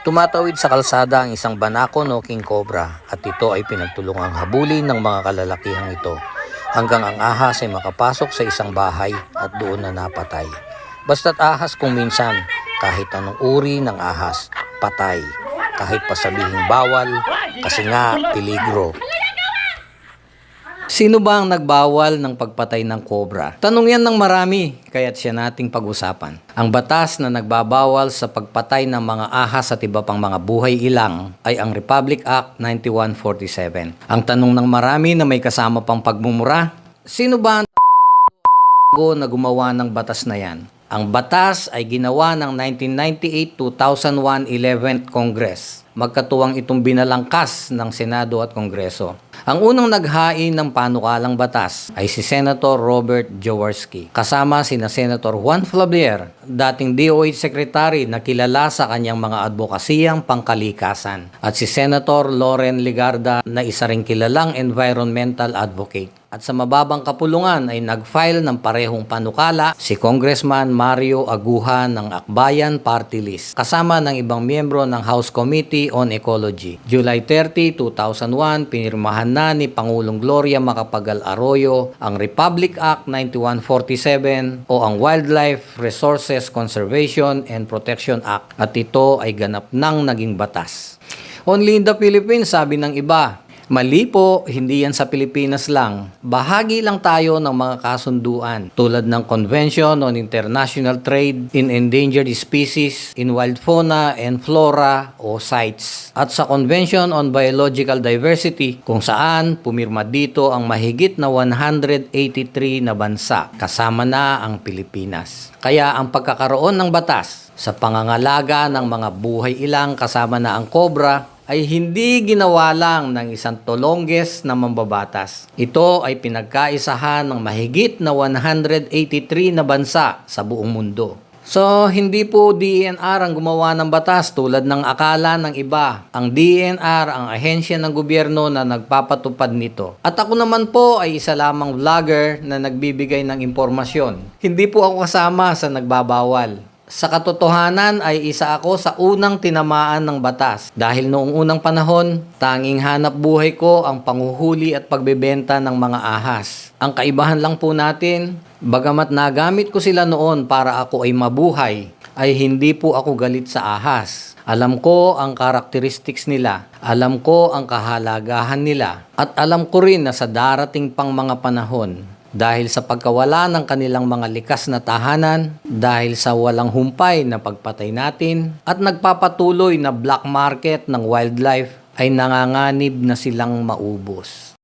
Tumatawid sa kalsada ang isang banako no king cobra at ito ay pinagtulungang habulin ng mga kalalakihang ito hanggang ang ahas ay makapasok sa isang bahay at doon na napatay. Basta't ahas kung minsan, kahit anong uri ng ahas, patay. Kahit pa sabihing bawal, kasi nga peligro. Sino ba ang nagbawal ng pagpatay ng cobra? Tanong yan ng marami, kaya't siya nating pag-usapan. Ang batas na nagbabawal sa pagpatay ng mga ahas at iba pang mga buhay ilang ay ang Republic Act 9147. Ang tanong ng marami na may kasama pang pagmumura, sino ba ang na gumawa ng batas na yan? Ang batas ay ginawa ng 1998-2001 11th Congress. Magkatuwang itong binalangkas ng Senado at Kongreso. Ang unang naghain ng panukalang batas ay si Senator Robert Jaworski. Kasama sina Senator Juan Flavier, dating DOH Secretary na kilala sa kanyang mga advokasiyang pangkalikasan. At si Senator Loren Ligarda na isa ring kilalang environmental advocate. At sa mababang kapulungan ay nag-file ng parehong panukala si Congressman Mario Aguha ng Akbayan Party List kasama ng ibang miyembro ng House Committee on Ecology. July 30, 2001, pinirmahan na ni Pangulong Gloria Macapagal Arroyo ang Republic Act 9147 o ang Wildlife Resources Conservation and Protection Act at ito ay ganap nang naging batas. Only in the Philippines, sabi ng iba, Mali po, hindi yan sa Pilipinas lang. Bahagi lang tayo ng mga kasunduan tulad ng Convention on International Trade in Endangered Species in Wild Fauna and Flora o CITES at sa Convention on Biological Diversity kung saan pumirma dito ang mahigit na 183 na bansa kasama na ang Pilipinas. Kaya ang pagkakaroon ng batas sa pangangalaga ng mga buhay ilang kasama na ang cobra ay hindi ginawa lang ng isang tolongges na mambabatas. Ito ay pinagkaisahan ng mahigit na 183 na bansa sa buong mundo. So, hindi po DNR ang gumawa ng batas tulad ng akala ng iba. Ang DNR ang ahensya ng gobyerno na nagpapatupad nito. At ako naman po ay isa lamang vlogger na nagbibigay ng impormasyon. Hindi po ako kasama sa nagbabawal. Sa katotohanan ay isa ako sa unang tinamaan ng batas dahil noong unang panahon, tanging hanap buhay ko ang panguhuli at pagbebenta ng mga ahas. Ang kaibahan lang po natin, bagamat nagamit ko sila noon para ako ay mabuhay, ay hindi po ako galit sa ahas. Alam ko ang characteristics nila, alam ko ang kahalagahan nila, at alam ko rin na sa darating pang mga panahon, dahil sa pagkawala ng kanilang mga likas na tahanan, dahil sa walang humpay na pagpatay natin, at nagpapatuloy na black market ng wildlife ay nanganganib na silang maubos.